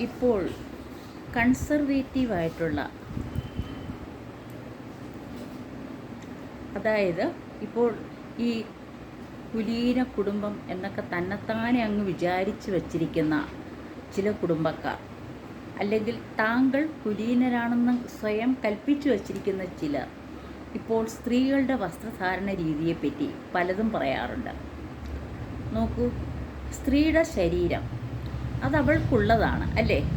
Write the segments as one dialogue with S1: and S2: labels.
S1: ഇപ്പോൾ കൺസർവേറ്റീവായിട്ടുള്ള അതായത് ഇപ്പോൾ ഈ കുലീന കുടുംബം എന്നൊക്കെ തന്നെത്താനെ അങ്ങ് വിചാരിച്ചു വച്ചിരിക്കുന്ന ചില കുടുംബക്കാർ അല്ലെങ്കിൽ താങ്കൾ കുലീനരാണെന്ന് സ്വയം കൽപ്പിച്ചു വച്ചിരിക്കുന്ന ചിലർ ഇപ്പോൾ സ്ത്രീകളുടെ വസ്ത്രധാരണ രീതിയെപ്പറ്റി പലതും പറയാറുണ്ട്. നോക്കൂ സ്ത്രീയുടെ ശരീരം അത് അവൾക്കുള്ളതാണ് അല്ലേ?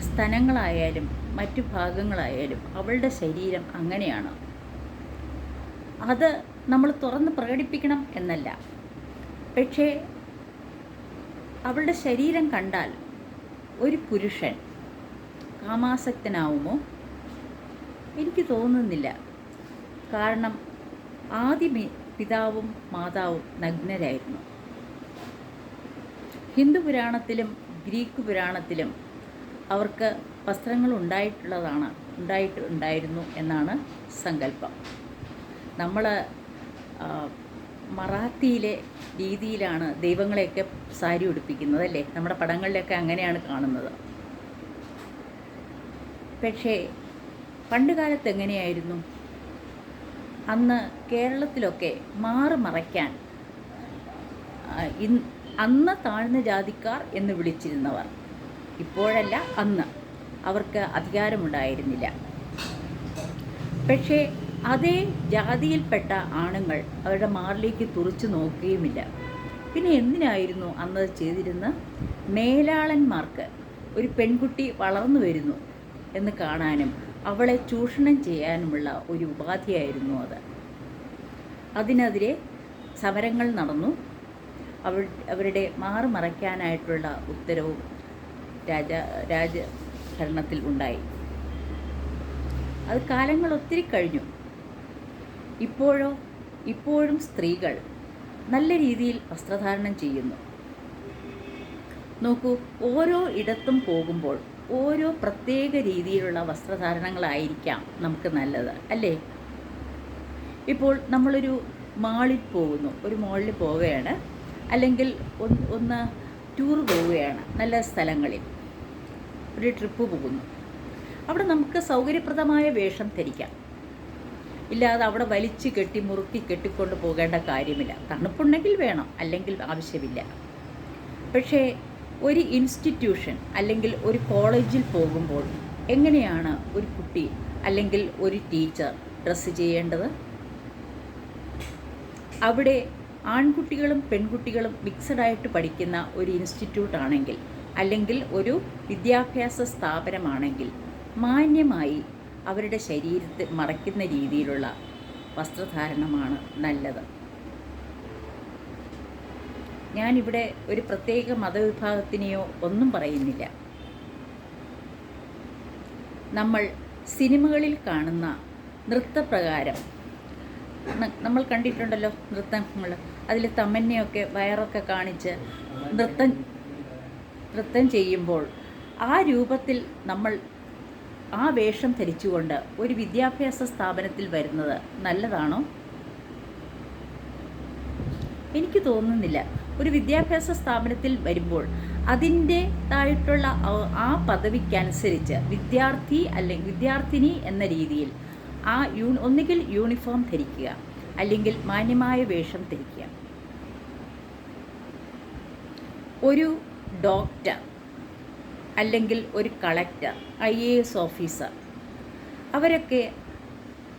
S1: സ്തനങ്ങളായാലും മറ്റു ഭാഗങ്ങളായാലും അവളുടെ ശരീരം അങ്ങനെയാണ്. അത് നമ്മൾ തുറന്ന് പ്രകടിപ്പിക്കണം എന്നല്ല. പക്ഷേ അവളുടെ ശരീരം കണ്ടാൽ ഒരു പുരുഷൻ കാമാസക്തനാവുമോ? എനിക്ക് തോന്നുന്നില്ല. കാരണം ആദ്യ പിതാവും മാതാവും നഗ്നരായിരുന്നു. ഹിന്ദു പുരാണത്തിലും ഗ്രീക്ക് പുരാണത്തിലും അവർക്ക് വസ്ത്രങ്ങൾ ഉണ്ടായിട്ടുള്ളതാണ് ഉണ്ടായിട്ട് ഉണ്ടായിരുന്നു എന്നാണ് സങ്കല്പം. നമ്മൾ മറാത്തിയിലെ രീതിയിലാണ് ദൈവങ്ങളെയൊക്കെ സാരി ഉടുപ്പിക്കുന്നത് അല്ലേ? നമ്മുടെ പടങ്ങളിലൊക്കെ അങ്ങനെയാണ് കാണുന്നത്. പക്ഷേ പണ്ട് കാലത്ത് എങ്ങനെയായിരുന്നു? അന്ന് കേരളത്തിലൊക്കെ മാറ് മറയ്ക്കാൻ അന്ന് താഴ്ന്ന ജാതിക്കാർ എന്ന് വിളിച്ചിരുന്നവർ. ഇപ്പോഴല്ല അന്ന്. അവർക്ക് അധികാരമുണ്ടായിരുന്നില്ല. പക്ഷേ അതേ ജാതിയിൽപ്പെട്ട ആണുങ്ങൾ അവരുടെ മാറിലേക്ക് തുറച്ചു നോക്കുകയുമില്ല. പിന്നെ എന്തിനായിരുന്നു അന്ന് ചെയ്തിരുന്ന മേലാളന്മാർക്ക് ഒരു പെൺകുട്ടി വളർന്നു വരുന്നു എന്ന് കാണാനും അവളെ ചൂഷണം ചെയ്യാനുമുള്ള ഒരു ഉപാധിയായിരുന്നു അത്. അതിനെതിരെ സമരങ്ങൾ നടന്നു. അവ അവരുടെ മാറുമറയ്ക്കാനായിട്ടുള്ള ഉത്തരവും രാജ രാജഭരണത്തിൽ ഉണ്ടായി. അത് കാലങ്ങൾ ഒത്തിരി കഴിഞ്ഞു. ഇപ്പോഴോ ഇപ്പോഴും സ്ത്രീകൾ നല്ല രീതിയിൽ വസ്ത്രധാരണം ചെയ്യുന്നു. നോക്കൂ ഓരോ ഇടത്തും പോകുമ്പോൾ ഓരോ പ്രത്യേക രീതിയിലുള്ള വസ്ത്രധാരണങ്ങളായിരിക്കാം നമുക്ക് നല്ലത് അല്ലേ? ഇപ്പോൾ നമ്മളൊരു മാളിൽ പോകുന്നു ഒരു മാളിൽ പോവുകയാണ്. അല്ലെങ്കിൽ ഒന്ന് ടൂർ പോവുകയാണ് നല്ല സ്ഥലങ്ങളിൽ. ഒരു ട്രിപ്പ് പോകുന്നു. അവിടെ നമുക്ക് സൗകര്യപ്രദമായ വേഷം ധരിക്കാം. ഇല്ലാതെ അവിടെ വലിച്ചു കെട്ടി മുറുക്കി കെട്ടിക്കൊണ്ട് പോകേണ്ട കാര്യമില്ല. തണുപ്പുണ്ടെങ്കിൽ വേണം അല്ലെങ്കിൽ ആവശ്യമില്ല. പക്ഷേ ഒരു ഇൻസ്റ്റിറ്റ്യൂഷൻ അല്ലെങ്കിൽ ഒരു കോളേജിൽ പോകുമ്പോൾ എങ്ങനെയാണ് ഒരു കുട്ടി അല്ലെങ്കിൽ ഒരു ടീച്ചർ ഡ്രസ്സ് ചെയ്യേണ്ടത്? അവിടെ ആൺകുട്ടികളും പെൺകുട്ടികളും മിക്സഡ് ആയിട്ട് പഠിക്കുന്ന ഒരു ഇൻസ്റ്റിറ്റ്യൂട്ട് ആണെങ്കിൽ അല്ലെങ്കിൽ ഒരു വിദ്യാഭ്യാസ സ്ഥാപനമാണെങ്കിൽ മാന്യമായി അവരുടെ ശരീരത്തെ മറയ്ക്കുന്ന രീതിയിലുള്ള വസ്ത്രധാരണമാണ് നല്ലത്. ഞാനിവിടെ ഒരു പ്രത്യേക മതവിഭാഗത്തിനെയോ ഒന്നും പറയുന്നില്ല. നമ്മൾ സിനിമകളിൽ കാണുന്ന നൃത്തപ്രകാരം നമ്മൾ കണ്ടിട്ടുണ്ടല്ലോ നൃത്തങ്ങൾ. അതിൽ തമ്മന്നെയൊക്കെ വയറൊക്കെ കാണിച്ച് നൃത്തം നൃത്തം ചെയ്യുമ്പോൾ ആ രൂപത്തിൽ നമ്മൾ ആ വേഷം ധരിച്ചുകൊണ്ട് ഒരു വിദ്യാഭ്യാസ സ്ഥാപനത്തിൽ വരുന്നത് നല്ലതാണോ? എനിക്ക് തോന്നുന്നില്ല. ഒരു വിദ്യാഭ്യാസ സ്ഥാപനത്തിൽ വരുമ്പോൾ അതിന്റേതായിട്ടുള്ള ആ- പദവിക്കനുസരിച്ച് വിദ്യാർത്ഥി അല്ലെങ്കിൽ വിദ്യാർത്ഥിനി എന്ന രീതിയിൽ ആ യൂ ഒന്നുകിൽ യൂണിഫോം ധരിക്കുക. അല്ലെങ്കിൽ മാന്യമായ വേഷം ധരിക്കുക. ഒരു ഡോക്ടർ അല്ലെങ്കിൽ ഒരു collector I A S officer അവരൊക്കെ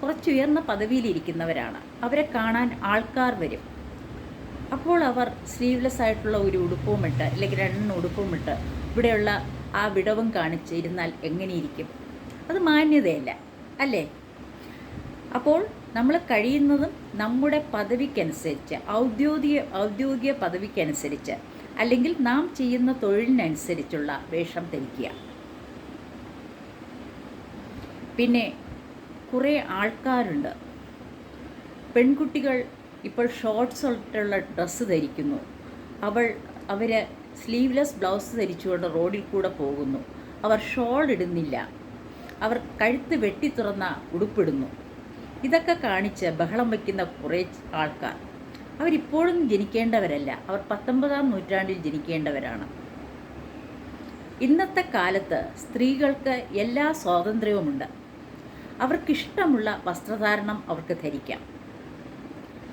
S1: കുറച്ചുയർന്ന പദവിയിലിരിക്കുന്നവരാണ്. അവരെ കാണാൻ ആൾക്കാർ വരും. അപ്പോൾ അവർ സ്ലീവ്ലെസ് ആയിട്ടുള്ള ഒരു ഉടുപ്പുമിട്ട് അല്ലെങ്കിൽ രണ്ടെണ്ണം ഉടുപ്പും ഇട്ട് ഇവിടെയുള്ള ആ വിടവും കാണിച്ചിരുന്നാൽ എങ്ങനെയിരിക്കും? അത് മാന്യതയല്ല അല്ലേ? അപ്പോൾ നമ്മൾ കഴിയുന്നതും നമ്മുടെ പദവിക്കനുസരിച്ച് ഔദ്യോഗിക ഔദ്യോഗിക പദവിക്കനുസരിച്ച് അല്ലെങ്കിൽ നാം ചെയ്യുന്ന തൊഴിലിനനുസരിച്ചുള്ള വേഷം ധരിക്കുക. പിന്നെ കുറേ ആൾക്കാരുണ്ട്. പെൺകുട്ടികൾ ഇപ്പോൾ ഷോർട്ട്സ് ഉള്ള ഡ്രസ്സ് ധരിക്കുന്നു. അവൾ അവർ സ്ലീവ്ലെസ് ബ്ലൗസ് ധരിച്ചുകൊണ്ട് റോഡിൽ കൂടെ പോകുന്നു. അവർ ഷോൾ ഇടുന്നില്ല. അവർ കഴുത്ത് വെട്ടി തുറന്ന ഉടുപ്പിടുന്നു. ഇതൊക്കെ കാണിച്ച് ബഹളം വയ്ക്കുന്ന കുറേ ആൾക്കാർ. അവരിപ്പോഴും ജനിക്കേണ്ടവരല്ല. അവർ പത്തൊമ്പതാം നൂറ്റാണ്ടിൽ ജനിക്കേണ്ടവരാണ്. ഇന്നത്തെ കാലത്ത് സ്ത്രീകൾക്ക് എല്ലാ സ്വാതന്ത്ര്യവുമുണ്ട്. അവർക്കിഷ്ടമുള്ള വസ്ത്രധാരണം അവർക്ക് ധരിക്കാം.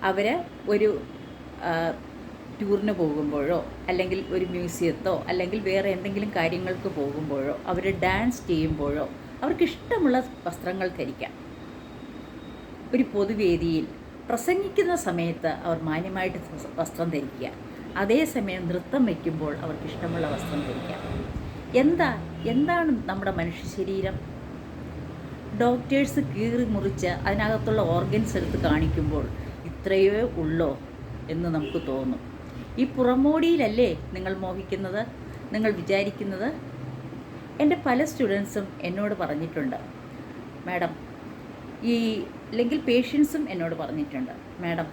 S1: അവർ ഒരു ടൂറിന് പോകുമ്പോഴോ അല്ലെങ്കിൽ ഒരു മ്യൂസിയത്തോ അല്ലെങ്കിൽ വേറെ എന്തെങ്കിലും കാര്യങ്ങൾക്ക് പോകുമ്പോഴോ അവർ ഡാൻസ് ചെയ്യുമ്പോഴോ അവർക്കിഷ്ടമുള്ള വസ്ത്രങ്ങൾ ധരിക്കാം. ഒരു പൊതുവേദിയിൽ പ്രസംഗിക്കുന്ന സമയത്ത് അവർ മാന്യമായിട്ട് വസ്ത്രം ധരിക്കുക. അതേസമയം നൃത്തം വയ്ക്കുമ്പോൾ അവർക്ക് ഇഷ്ടമുള്ള വസ്ത്രം ധരിക്കാം എന്താ എന്താണ് നമ്മുടെ മനുഷ്യ ശരീരം? ഡോക്ടേഴ്സ് കീറി മുറിച്ച് അതിനകത്തുള്ള ഓർഗൻസ് എടുത്ത് കാണിക്കുമ്പോൾ ഇത്രയേ ഉള്ളോ എന്ന് നമുക്ക് തോന്നും. ഈ പുറമോടിയിലല്ലേ നിങ്ങൾ മോഹിക്കുന്നത്? നിങ്ങൾ വിചാരിക്കുന്നത്? എന്റെ പല സ്റ്റുഡൻസും എന്നോട് പറഞ്ഞിട്ടുണ്ട്. മാഡം ഈ അല്ലെങ്കിൽ പേഷ്യൻസും എന്നോട് പറഞ്ഞിട്ടുണ്ട് മാഡം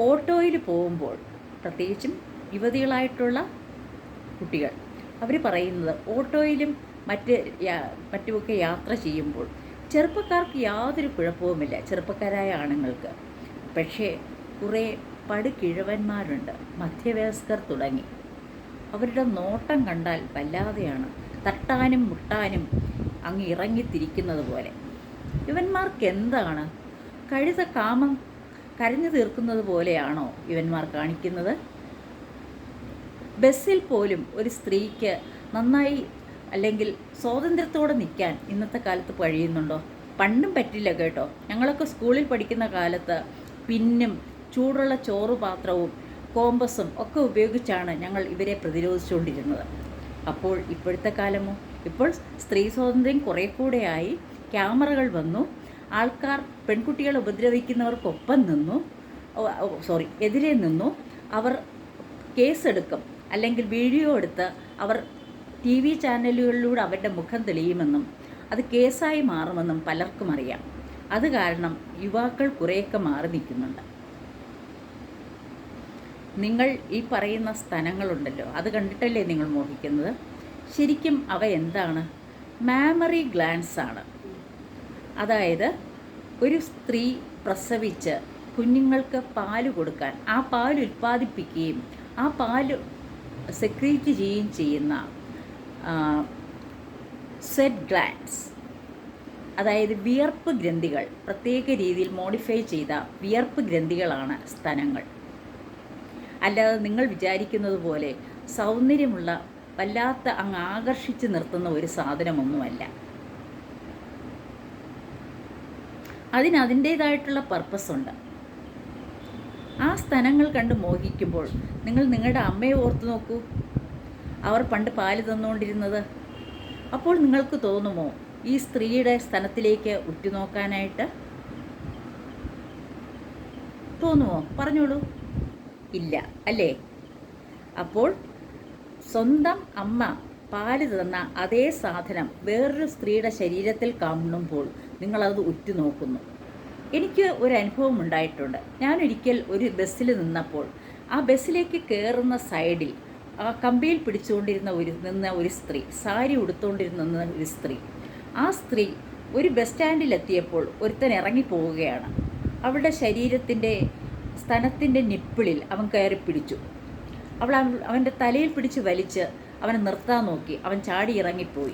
S1: ഓട്ടോയിൽ പോകുമ്പോൾ പ്രത്യേകിച്ചും യുവതികളായിട്ടുള്ള കുട്ടികൾ അവർ പറയുന്നത് ഓട്ടോയിലും മറ്റ് മറ്റുമൊക്കെ യാത്ര ചെയ്യുമ്പോൾ ചെറുപ്പക്കാർക്ക് യാതൊരു കുഴപ്പവുമില്ല ചെറുപ്പക്കാരായ ആണുങ്ങൾക്ക്. പക്ഷേ കുറേ പടുകിഴവന്മാരുണ്ട് മധ്യവയസ്കർ തുടങ്ങി. അവരുടെ നോട്ടം കണ്ടാൽ വല്ലാതെയാണ് തട്ടാനും മുട്ടാനും അങ്ങ് ഇറങ്ങിത്തിരിക്കുന്നത് പോലെ. ഇവന്മാർക്ക് എന്താണ് കഴുത കാമം കരഞ്ഞു തീർക്കുന്നത് പോലെയാണോ ഇവന്മാർ കാണിക്കുന്നത്? ബസ്സിൽ പോലും ഒരു സ്ത്രീക്ക് നന്നായി അല്ലെങ്കിൽ സ്വാതന്ത്ര്യത്തോടെ നിൽക്കാൻ ഇന്നത്തെ കാലത്ത് കഴിയുന്നുണ്ടോ? പണ്ടും പറ്റില്ല കേട്ടോ. ഞങ്ങളൊക്കെ സ്കൂളിൽ പഠിക്കുന്ന കാലത്ത് പിന്നും ചൂടുള്ള ചോറ് പാത്രവും കോമ്പസും ഒക്കെ ഉപയോഗിച്ചാണ് ഞങ്ങൾ ഇവരെ പ്രതിരോധിച്ചുകൊണ്ടിരുന്നത്. അപ്പോൾ ഇപ്പോഴത്തെ കാലമോ? ഇപ്പോൾ സ്ത്രീ സ്വാതന്ത്ര്യം കുറേ കൂടെയായി ക്യാമറകൾ വന്നു. ആൾക്കാർ പെൺകുട്ടികളെ ഉപദ്രവിക്കുന്നവർക്കൊപ്പം നിന്നു സോറി എതിരെ നിന്നു. അവർ കേസെടുക്കും അല്ലെങ്കിൽ വീഡിയോ എടുത്ത് അവർ ടി വി ചാനലുകളിലൂടെ അവരുടെ മുഖം തെളിയുമെന്നും അത് കേസായി മാറുമെന്നും പലർക്കും അറിയാം. അത് കാരണം യുവാക്കൾ കുറേയൊക്കെ മാറി നിൽക്കുന്നുണ്ട്. നിങ്ങൾ ഈ പറയുന്ന സ്ഥലങ്ങളുണ്ടല്ലോ അത് കണ്ടിട്ടല്ലേ നിങ്ങൾ മോഹിക്കുന്നത്? ശരിക്കും അവ എന്താണ്? മാമറി ഗ്ലാൻസ് ആണ് അതായത് ഒരു സ്ത്രീ പ്രസവിച്ച് കുഞ്ഞുങ്ങൾക്ക് പാൽ കൊടുക്കാൻ ആ പാൽ ഉൽപ്പാദിപ്പിക്കുകയും ആ പാൽ സെക്രീറ്റ് ചെയ്യുകയും ചെയ്യുന്ന സെറ്റ് ഗ്ലാൻസ് അതായത് വിയർപ്പ് ഗ്രന്ഥികൾ പ്രത്യേക രീതിയിൽ മോഡിഫൈ ചെയ്ത വിയർപ്പ് ഗ്രന്ഥികളാണ് സ്തനങ്ങൾ. അല്ലാതെ നിങ്ങൾ വിചാരിക്കുന്നത് പോലെ സൗന്ദര്യമുള്ള വല്ലാത്ത അങ്ങ് ആകർഷിച്ച് നിർത്തുന്ന ഒരു സാധനമൊന്നുമല്ല. അതിന് അതിന്റേതായിട്ടുള്ള പർപ്പസ് ഉണ്ട്. ആ സ്ഥലങ്ങൾ കണ്ട് മോഹിക്കുമ്പോൾ നിങ്ങൾ നിങ്ങളുടെ അമ്മയെ ഓർത്ത് നോക്കൂ. അവർ പണ്ട് പാൽ തന്നുകൊണ്ടിരുന്നത്. അപ്പോൾ നിങ്ങൾക്ക് തോന്നുമോ ഈ സ്ത്രീയുടെ സ്ഥലത്തിലേക്ക് ഉറ്റുനോക്കാനായിട്ട്? തോന്നുമോ? പറഞ്ഞോളൂ. ഇല്ല അല്ലേ? അപ്പോൾ സ്വന്തം അമ്മ പാൽ തന്ന അതേ സാധനം വേറൊരു സ്ത്രീയുടെ ശരീരത്തിൽ കാണുമ്പോൾ നിങ്ങളത് ഉറ്റുനോക്കുന്നു എനിക്ക് ഒരു അനുഭവം ഉണ്ടായിട്ടുണ്ട്. ഞാനൊരിക്കൽ ഒരു ബസ്സിൽ നിന്നപ്പോൾ ആ ബസ്സിലേക്ക് കയറുന്ന സൈഡിൽ ആ കമ്പിയിൽ പിടിച്ചുകൊണ്ടിരുന്ന ഒരു നിന്ന ഒരു സ്ത്രീ സാരി ഉടുത്തുകൊണ്ടിരുന്ന ഒരു സ്ത്രീ. ആ സ്ത്രീ ഒരു ബസ് സ്റ്റാൻഡിലെത്തിയപ്പോൾ ഒരുത്തൻ ഇറങ്ങിപ്പോവുകയാണ്. അവളുടെ ശരീരത്തിന്റെ സ്തനത്തിന്റെ നിപ്പിളിൽ അവൻ കയറി പിടിച്ചു. അവൾ അവ- അവന്റെ തലയിൽ പിടിച്ച് വലിച്ച് അവനെ നിർത്താൻ നോക്കി. അവൻ ചാടി ഇറങ്ങിപ്പോയി.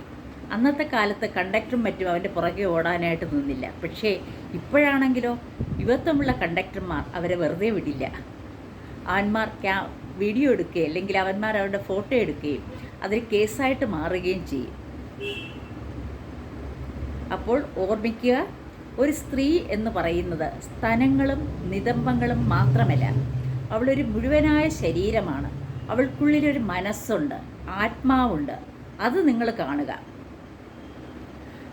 S1: അന്നത്തെ കാലത്ത് കണ്ടക്ടറും മറ്റും അവന്റെ പുറകെ ഓടാനായിട്ട് നിന്നില്ല. പക്ഷേ ഇപ്പോഴാണെങ്കിലോ യുവത്വമുള്ള കണ്ടക്ടർമാർ അവരെ വെറുതെ വിടില്ല. ആന്മാർ ക്യാ വീഡിയോ എടുക്കുകയും അല്ലെങ്കിൽ അവന്മാർ അവരുടെ ഫോട്ടോ എടുക്കുകയും അതൊരു കേസായിട്ട് മാറുകയും ചെയ്യും. അപ്പോൾ ഓർമ്മിക്കുക ഒരു സ്ത്രീ എന്ന് പറയുന്നത് സ്തനങ്ങളും നിതംബങ്ങളും മാത്രമല്ല അവളൊരു മുഴുവനായ ശരീരമാണ്. അവൾക്കുള്ളിലൊരു മനസ്സുണ്ട് ആത്മാവുണ്ട്. അത് നിങ്ങൾ കാണുക.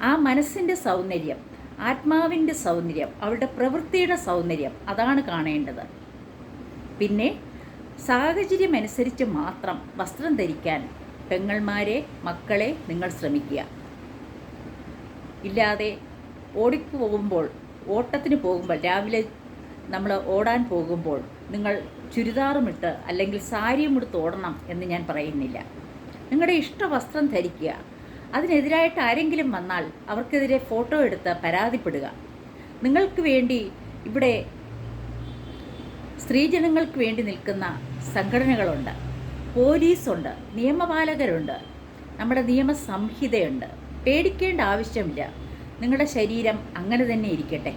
S1: ആ മനസ്സിന്റെ സൗന്ദര്യം ആത്മാവിന്റെ സൗന്ദര്യം അവളുടെ പ്രവൃത്തിയുടെ സൗന്ദര്യം അതാണ് കാണേണ്ടത്. പിന്നെ സാഹചര്യമനുസരിച്ച് മാത്രം വസ്ത്രം ധരിക്കാൻ പെങ്ങൾമാരെ മക്കളെ നിങ്ങൾ ശ്രമിക്കുക. ഇല്ലാതെ ഓടിക്ക് പോകുമ്പോൾ ഓട്ടത്തിന് പോകുമ്പോൾ രാവിലെ നമ്മൾ ഓടാൻ പോകുമ്പോൾ നിങ്ങൾ ചുരിദാറുമിട്ട് അല്ലെങ്കിൽ സാരിയും എടുത്ത് ഓടണം എന്ന് ഞാൻ പറയുന്നില്ല. നിങ്ങളുടെ ഇഷ്ട വസ്ത്രം ധരിക്കുക. അതിനെതിരായിട്ട് ആരെങ്കിലും വന്നാൽ അവർക്കെതിരെ ഫോട്ടോ എടുത്ത് പരാതിപ്പെടുക. നിങ്ങൾക്ക് വേണ്ടി ഇവിടെ സ്ത്രീജനങ്ങൾക്ക് വേണ്ടി നിൽക്കുന്ന സംഘടനകളുണ്ട്. പോലീസുണ്ട് നിയമപാലകരുണ്ട് നമ്മുടെ നിയമസംഹിതയുണ്ട്. പേടിക്കേണ്ട ആവശ്യമില്ല. നിങ്ങളുടെ ശരീരം അങ്ങനെ തന്നെ ഇരിക്കട്ടെ.